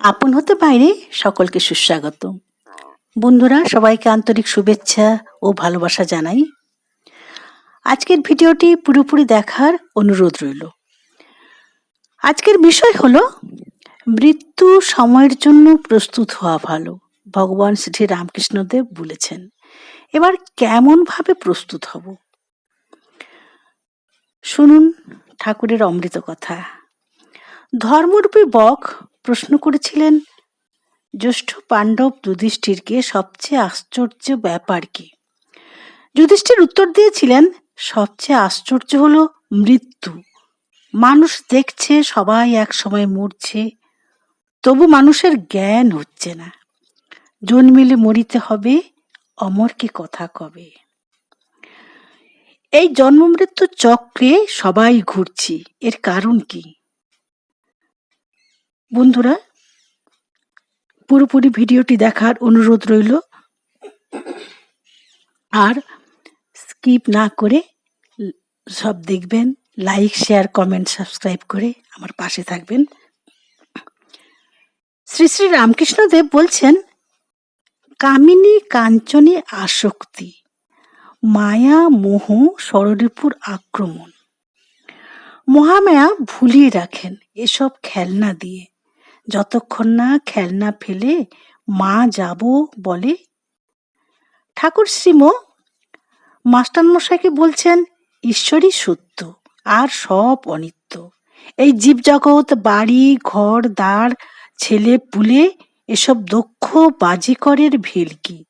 আপন হতে বাইরে সকলকে সুস্বাগত। বন্ধুরা, সবাইকে আন্তরিক শুভেচ্ছা ও ভালোবাসা জানাই। আজকের ভিডিওটি পুরোপুরি দেখার অনুরোধ রইল। আজকের বিষয় হলো, মৃত্যু সময়ের জন্য প্রস্তুত হওয়া ভালো, ভগবান শ্রী রামকৃষ্ণদেব বলেছেন। এবার কেমন ভাবে প্রস্তুত হব? শুনুন ঠাকুরের অমৃত কথা। ধর্মরূপী বক প্রশ্ন করেছিলেন, জ্যেষ্ঠ পাণ্ডব যুধিষ্ঠিরকে সবচেয়ে আশ্চর্য ব্যাপার কি? যুধিষ্ঠির উত্তর দিয়েছিলেন, সবচেয়ে আশ্চর্য হলো মৃত্যু। মানুষ দেখছে, সবাই এক সময় মরছে, তবু মানুষের জ্ঞান হচ্ছে না। জন্মিলে মরিতে হবে, অমর কি কথা কবে? এই জন্ম মৃত্যু চক্রে সবাই ঘুরছি, এর কারণ কি? বন্ধুরা, পুরোপুরি ভিডিওটি দেখার অনুরোধ রইল। আর স্কিপ না করে সব দেখবেন, লাইক, শেয়ার, কমেন্ট, সাবস্ক্রাইব করে আমার পাশে থাকবেন। শ্রী শ্রী রামকৃষ্ণদেব বলছেন, কামিনী কাঞ্চনী আসক্তি, মায়া, মোহ ষড়রিপুর আক্রমণ। মহামায়া ভুলিয়ে রাখেন এসব খেলনা দিয়ে। যতক্ষণ না খেলনা ফেলে মা যাব বলে। ঠাকুর শ্রীম মাস্টারমশাইকে বলছেন, ঈশ্বরই সত্য আর সব অনিত্য। এই জীবজগৎ, বাড়ি, ঘর দাঁড় ছেলে পুলে এসব দক্ষ বাজিকরের ভেলকি।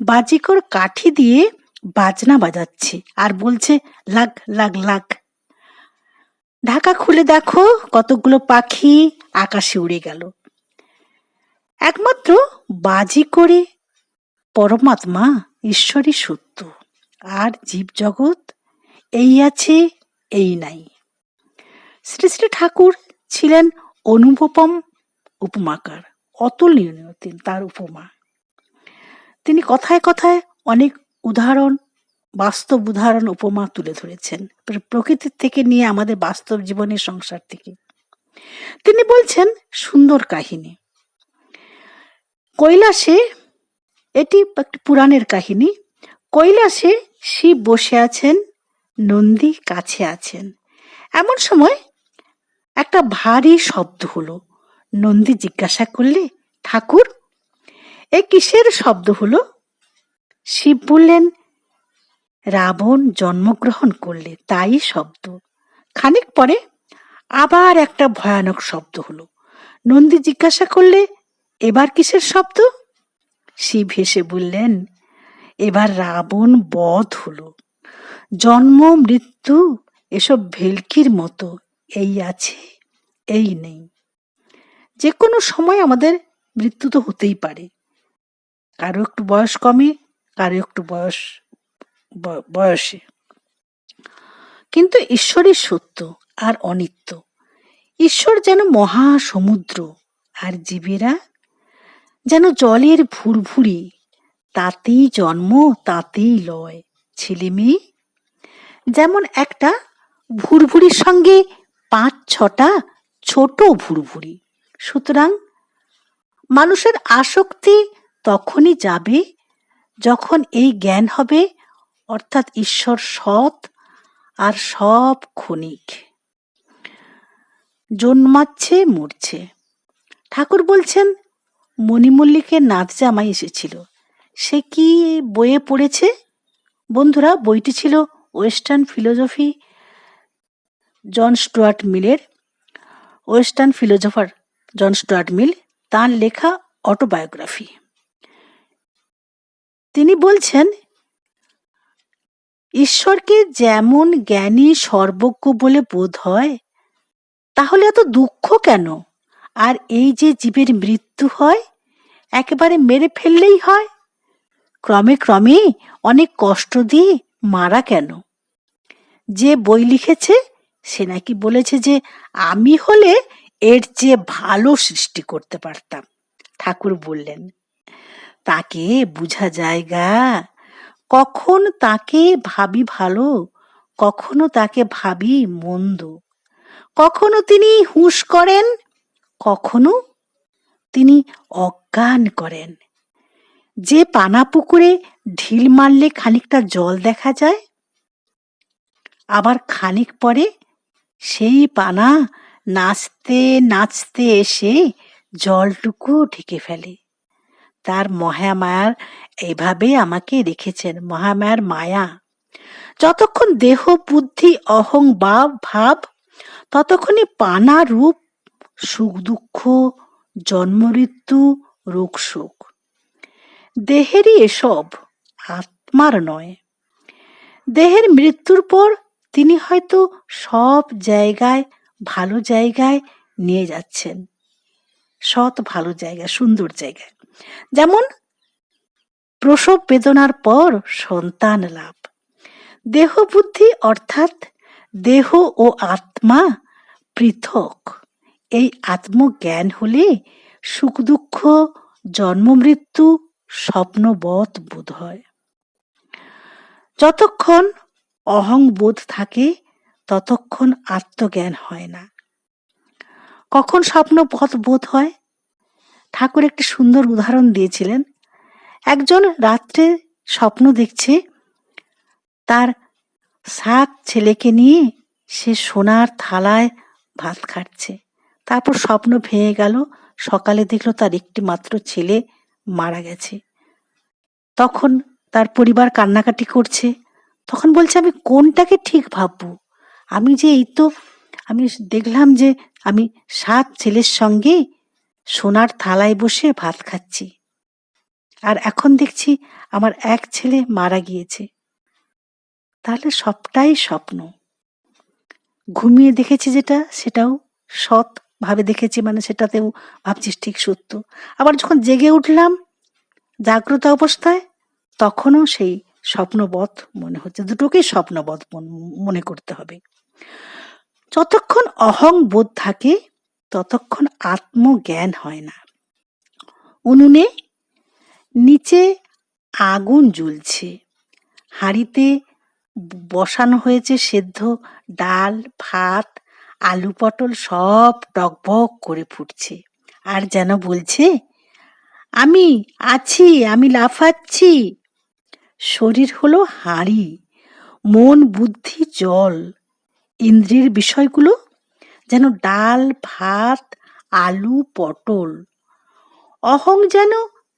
বাজিকর কাঠি দিয়ে বাজনা বাজাচ্ছে আর বলছে, লাগ লাগ লাগ। ঢাকা খুলে দেখো, কতগুলো পাখি আকাশে উড়ে গেল। একমাত্র বাজি করে পরমাত্মা ঈশ্বরই সত্য, আর জীবজগৎ এই আছে, এই নাই। শ্রী শ্রী ঠাকুর ছিলেন অনুপম উপমাকার অতুলনীয় তার উপমা। তিনি কথায় কথায় অনেক উদাহরণ বাস্তব উদাহরণ উপমা তুলে ধরেছেন। প্র- প্রকৃতির থেকে নিয়ে আমাদের বাস্তব জীবনের সংসার থেকে। তিনি বলছেন, সুন্দর কাহিনী। কৈলাসে, এটি একটি পুরাণের কাহিনী। কৈলাসে শিব বসে আছেন, নন্দী কাছে আছেন। এমন সময় একটা ভারী শব্দ হলো। নন্দী জিজ্ঞাসা করলে, ঠাকুর, এ কিসের শব্দ হলো? শিব বললেন রাবণ জন্মগ্রহণ করলে তাই শব্দ। খানিক পরে আবার একটা ভয়ানক শব্দ হলো। নন্দী জিজ্ঞাসা করলে, এবার কিসের শব্দ? শিব হেসে বললেন, এবার রাবণ বধ হলো। জন্ম, মৃত্যু, এসব ভেলকির মতো, এই আছে, এই নেই। যে কোনো সময় আমাদের মৃত্যু তো হতেই পারে। কারও একটু বয়স কমে, কারও একটু বয়স বয়সে। কিন্তু ঈশ্বরই সত্য আর অনিত্য। ঈশ্বর যেন মহা সমুদ্র আর জীবেরা যেন জলের ভুরভুরি, তাতেই জন্ম, তাতেই লয়, ছেলে মেয়ে। যেমন একটা ভুরভুরির সঙ্গে পাঁচ ছটা ছোট ভুরভুরি। সুতরাং মানুষের আসক্তি তখনই যাবে যখন এই জ্ঞান হবে অর্থাৎ ঈশ্বর সৎ আর সব ক্ষণিক। জন্মাচ্ছে, মরছে। ঠাকুর বলছেন, মণিমল্লিকের নাচ জামাই এসেছিল। সে কি বইয়ে পড়েছে? বন্ধুরা, বইটি ছিল ওয়েস্টার্ন ফিলোজফি জন স্টুয়ার্ট মিলের। Western philosopher John Stuart Mill, তার লেখা অটোবায়োগ্রাফি। তিনি বলছেন ঈশ্বরকে যেমন জ্ঞানী সর্বজ্ঞ বলে বোধ হয়, তাহলে এত দুঃখ কেন? আর এই যে জীবের মৃত্যু হয়, একেবারে মেরে ফেললেই হয়। ক্রমে ক্রমে অনেক কষ্ট দিয়ে মারা কেন? যে বই লিখেছে, সে নাকি বলেছে যে আমি হলে এর চেয়ে ভালো সৃষ্টি করতে পারতাম। ঠাকুর বললেন, তাকে বুঝা জায়গা কখন তাকে ভাবি ভালো, কখনো তাকে ভাবি মন্দ। কখনো তিনি হুঁশ করেন, কখনো তিনি অজ্ঞান করেন। যে পানা পুকুরে ঢিল মারলে খানিকটা জল দেখা যায়, আবার খানিক পরে সেই পানা নাচতে নাচতে এসে জলটুকু ঢেকে ফেলে। তার মহামায়ার এভাবে আমাকে রেখেছেন, মহামায়ার মায়া। যতক্ষণ দেহ, বুদ্ধি, অহং বা ভাব, ততক্ষণই পানা রূপ, সুখ, দুঃখ, জন্ম, মৃত্যু, রোগ সুখ দেহেরই এসব আত্মার নয়। দেহের মৃত্যুর পর তিনি হয়তো সব জায়গায়, ভালো জায়গায় নিয়ে যাচ্ছেন। সৎ, ভালো জায়গা, সুন্দর জায়গায় যেমন, প্রসব বেদনার পর সন্তান লাভ। দেহ বুদ্ধি অর্থাৎ দেহ ও আত্মা পৃথক। এই আত্মজ্ঞান হলে সুখ দুঃখ, জন্ম মৃত্যু স্বপ্নবৎ বোধ হয়। যতক্ষণ অহং বোধ থাকে, ততক্ষণ আত্মজ্ঞান হয় না। কখন স্বপ্নপথ বোধ হয়? ঠাকুর একটি সুন্দর উদাহরণ দিয়েছিলেন। একজন রাত্রে স্বপ্ন দেখছে, তার সাত ছেলেকে নিয়ে সে সোনার থালায় ভাত খাচ্ছে। তারপর স্বপ্ন ভেঙে গেল, সকালে দেখল তার একটি মাত্র ছেলে মারা গেছে। তখন তার পরিবার কান্নাকাটি করছে, তখন বলছে, আমি কোনটাকে ঠিক ভাববো? আমি যে এই তো, আমি দেখলাম যে আমি সাত ছেলের সঙ্গে সোনার থালায় বসে ভাত খাচ্ছি। আর এখন দেখছি আমার এক ছেলে মারা গিয়েছে। তাহলে সবটাই স্বপ্ন। ঘুমিয়ে দেখেছি যেটা, সেটাও সৎ ভাবে দেখেছি মানে সেটাতেও ভাবছিস ঠিক সত্য। আবার যখন জেগে উঠলাম জাগ্রত অবস্থায়, তখনও সেই স্বপ্নবধ মনে হচ্ছে। দুটোকেই স্বপ্নবধ মনে করতে হবে। যতক্ষণ অহং বোধ থাকে ততক্ষণ আত্মজ্ঞান হয় না। উনুনে নিচে আগুন জ্বলছে। হাঁড়িতে বসানো হয়েছে সেদ্ধ ডাল, ভাত, আলু পটল সব টকবক করে ফুটছে। আর যেন বলছে, আমি আছি, আমি লাফাচ্ছি। শরীর হলো হাঁড়ি, মন, বুদ্ধি, জল। ইন্দ্রিয়ের বিষয়গুলো যেন ডাল, ভাত, আলু, পটল। অহং যেন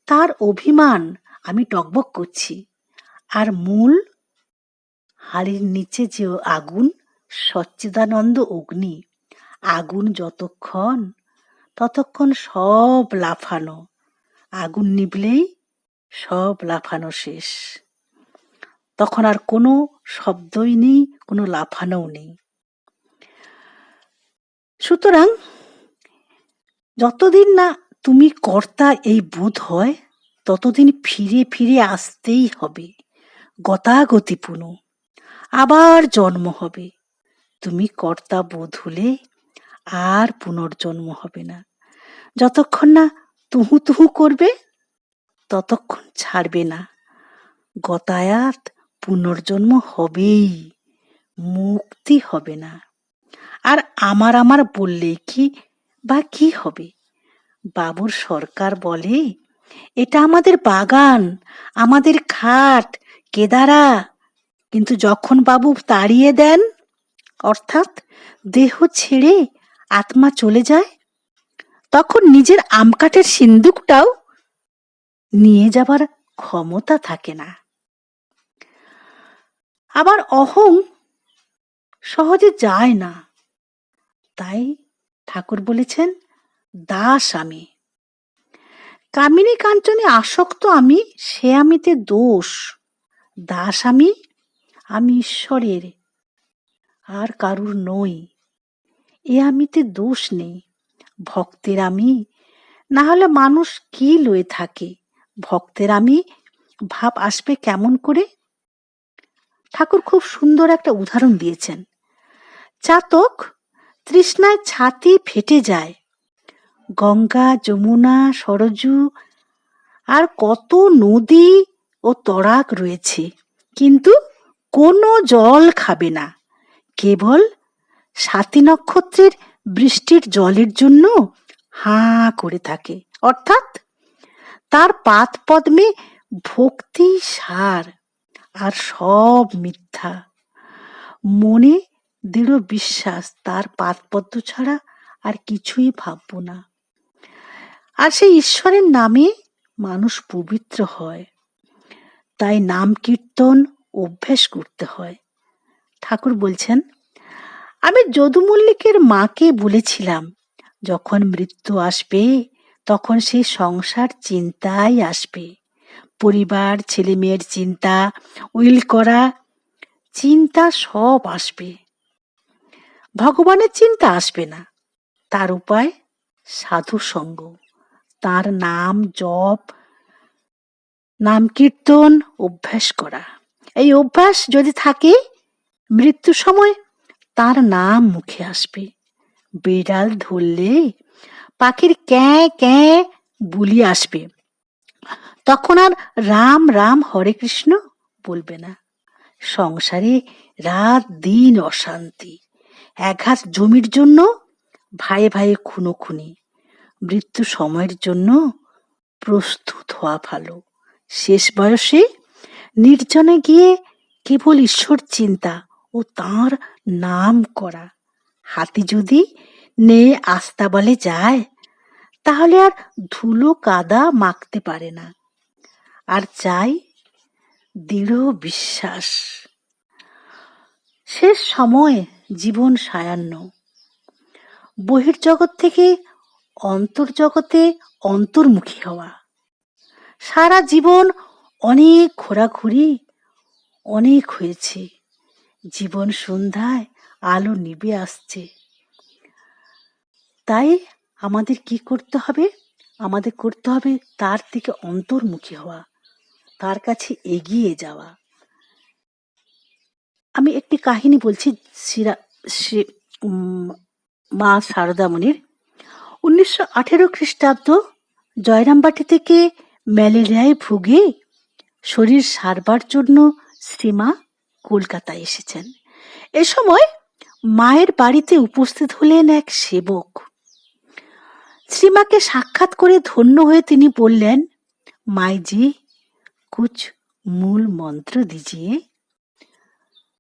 তার অভিমান, আমি টকবক করছি। আর মূল, হাড়ির নিচে যে আগুন, সচ্চিদানন্দ অগ্নি। আগুন যতক্ষণ, ততক্ষণ সব লাফানো। আগুন নিবলেই সব লাফানো শেষ। তখন আর কোনো শব্দই নেই, কোনো লাফানোও নেই। সুতরাং যতদিন না তুমি কর্তা এই বোধ হয়, ততদিন ফিরে ফিরে আসতেই হবে। গতাগতিপূর্ণ আবার জন্ম হবে। তুমি কর্তা বোধ হলে আর পুনর্জন্ম হবে না। যতক্ষণ না তুহু তুহু করবে, ততক্ষণ ছাড়বে না। গতায়াত পুনর্জন্ম হবেই, মুক্তি হবে না। আর আমার আমার বললে কি বা কি হবে? বাবুর সরকার বলে, এটা আমাদের বাগান, আমাদের খাট, কেদারা। কিন্তু যখন বাবু তাড়িয়ে দেন, অর্থাৎ দেহ ছেড়ে আত্মা চলে যায়, তখন নিজের আমকাঠের সিন্দুকটাও নিয়ে যাবার ক্ষমতা থাকে না। আবার অহং সহজে যায় না। তাই ঠাকুর বলেছেন, দাস আমি। কামিনী কাঞ্চনে আসক্ত আমি, সে আমিতে দোষ। দাস আমি আমি ঈশ্বরের। আর কারুর নই। এ আমিতে দোষ নেই। ভক্তের আমি না হলে মানুষ কি লয়ে থাকে? ভক্তের আমি, ভাব আসবে কেমন করে? ঠাকুর খুব সুন্দর একটা উদাহরণ দিয়েছেন। চাতক তৃষ্ণায় ছাতি ফেটে যায়। গঙ্গা, যমুনা, সরজু, আর কত নদী ও তরাক রয়েছে। কিন্তু কোনো জল খাবে না। কেবল সাতী নক্ষত্রের বৃষ্টির জলের জন্য হাঁ করে থাকে। অর্থাৎ তার পাত পদ্মে ভক্তি সার, আর সব মিথ্যা। মনে দৃঢ় বিশ্বাস, তার পাতপদ্ম ছাড়া আর কিছুই ভাবব না। আর সেই ঈশ্বরের নামে মানুষ পবিত্র হয়। তাই নাম কীর্তন অভ্যাস করতে হয়। ঠাকুর বলছেন, আমি যদু মল্লিকের মাকে বলেছিলাম, যখন মৃত্যু আসবে, তখন সে সংসার চিন্তাই আসবে। পরিবার ছেলে মেয়ের চিন্তা, উইল করা, চিন্তা সব আসবে। ভগবানের চিন্তা আসবে না। তার উপায় সাধু সঙ্গ। তার নাম জপ, নাম কীর্তন, অভ্যাস করা। এই অভ্যাস যদি থাকে মৃত্যু সময় তার নাম মুখে আসবে। বিড়াল ধরলে পাখির ক্যাঁ ক্যাঁ বুলি আসবে। তখন আর রাম রাম হরে কৃষ্ণ বলবে না। সংসারে রাত দিন অশান্তি। একঘাত জমির জন্য ভাইয়ে ভাইয়ে খুনোখুনি মৃত্যু সময়ের জন্য প্রস্তুত হওয়া ভালো। শেষ বয়সে নির্জনে গিয়ে কেবল ঈশ্বর চিন্তা ও তার নাম করা। হাতি যদি নে আস্তা বলে যায়, তাহলে আর ধুলো কাদা মাখতে পারে না। আর চাই দৃঢ় বিশ্বাস। শেষ সময় জীবন সায়ান্ন। বহির্জগৎ থেকে অন্তর্জগতে অন্তর্মুখী হওয়া। সারা জীবন অনেক ঘোরাঘুরি, অনেক হয়েছে। জীবন সন্ধ্যায় আলো নিবে আসছে। তাই আমাদের কি করতে হবে? আমাদের করতে হবে তার থেকে অন্তর্মুখী হওয়া, তার কাছে এগিয়ে যাওয়া। আমি একটি কাহিনী বলছি শ্রীরা শ্রী মা সারদামণির উনিশশো আঠেরো খ্রিস্টাব্দ জয়রামবাটি থেকে ম্যালেরিয়ায় ভুগে শরীর সারবার জন্য শ্রীমা কলকাতায় এসেছেন। এ সময় মায়ের বাড়িতে উপস্থিত হলেন এক সেবক। শ্রীমাকে সাক্ষাৎ করে ধন্য হয়ে তিনি বললেন, মাইজি, কুছ মূল মন্ত্র দিজিয়ে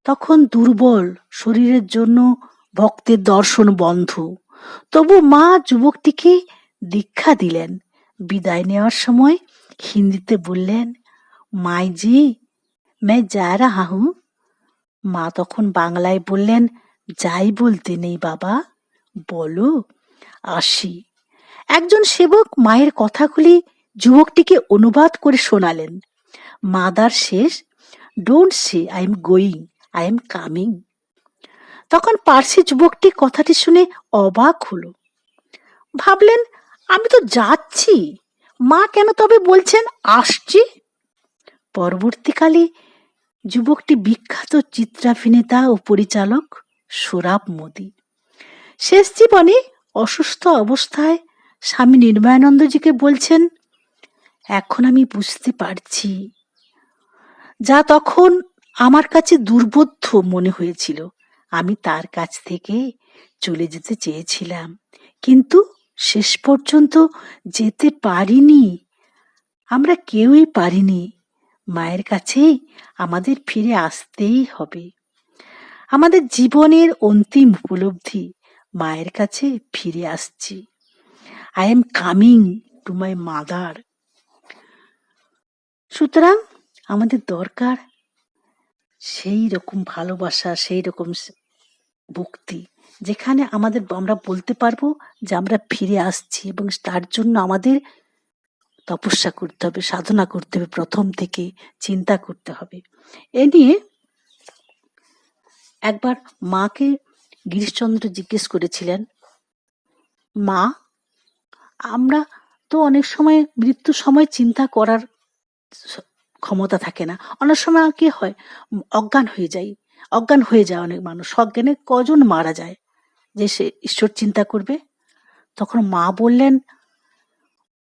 তখন দুর্বল শরীরের জন্য ভক্তের দর্শন বন্ধ। তবু মা যুবকটিকে দীক্ষা দিলেন। বিদায় নেওয়ার সময় হিন্দিতে বললেন মাইজি মে যা রাহা মা তখন বাংলায় বললেন, যাই বলতে নেই বাবা, বলো, আসি। একজন সেবক মায়ের কথাগুলি যুবকটিকে অনুবাদ করে শোনালেন। মাদার শেষ, don't say I am going. I am coming তখন পার্সি যুবকটি কথাটি শুনে অবাক হলো। ভাবলেন, আমি তো যাচ্ছি। মা কেন তবে বলছেন, আসছি? পরবর্তীকালে যুবকটি বিখ্যাত চিত্রাভিনেতা ও পরিচালক সোরাব মোদি। শেষ জীবনে অসুস্থ অবস্থায় স্বামী নির্ময়ানন্দজিকে বলছেন, এখন আমি বুঝতে পারছি। যা তখন আমার কাছে দুর্বোধ্য মনে হয়েছিল। আমি তার কাছ থেকে চলে যেতে চেয়েছিলাম। কিন্তু শেষ পর্যন্ত যেতে পারিনি। আমরা কেউই পারিনি। মায়ের কাছেই আমাদের ফিরে আসতেই হবে। আমাদের জীবনের অন্তিম উপলব্ধি মায়ের কাছে ফিরে আসছি। I am coming to my mother সুতরাং আমাদের দরকার সেই রকম ভালোবাসা, সেই রকম ভক্তি যেখানে আমাদের আমরা বলতে পারব যে আমরা ফিরে আসছি এবং তার জন্য আমাদের তপস্যা করতে হবে, সাধনা করতে হবে, প্রথম থেকে চিন্তা করতে হবে। এ নিয়ে একবার মাকে গিরিশচন্দ্র জিজ্ঞেস করেছিলেন, মা, আমরা তো অনেক সময় মৃত্যুর সময় চিন্তা করার ক্ষমতা থাকে না। অনেক সময় কি হয়? অজ্ঞান হয়ে যায় অজ্ঞান হয়ে যায় অনেক মানুষ। অজ্ঞানে কজন মারা যায়? যে সে ঈশ্বর চিন্তা করবে? তখন মা বললেন,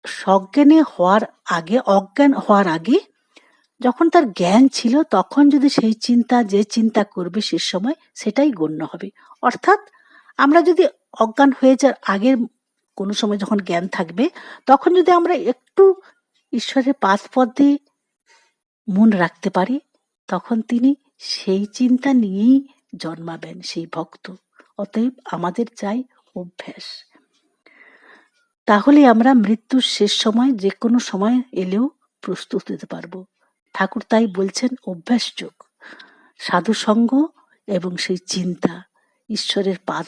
সজ্ঞানে হওয়ার আগে, অজ্ঞান হওয়ার আগে যখন তার জ্ঞান ছিল, তখন যদি সেই চিন্তা, যে চিন্তা করবে সে সময় সেটাই গণ্য হবে। অর্থাৎ আমরা যদি অজ্ঞান হয়ে যাওয়ার আগের কোনো সময় যখন জ্ঞান থাকবে, তখন যদি আমরা একটু ঈশ্বরের পাশ পথে মন রাখতে পারি, তখন তিনি সেই চিন্তা নিয়েই জন্মাবেন, সেই ভক্ত। অতএব আমাদের চাই অভ্যাস। তাহলে আমরা মৃত্যুর শেষ সময় যে কোনো সময় এলেও প্রস্তুত হতে পারব। ঠাকুর তাই বলছেন, অভ্যাস যোগ। সাধু সঙ্গ এবং সেই চিন্তা, ঈশ্বরের পাদ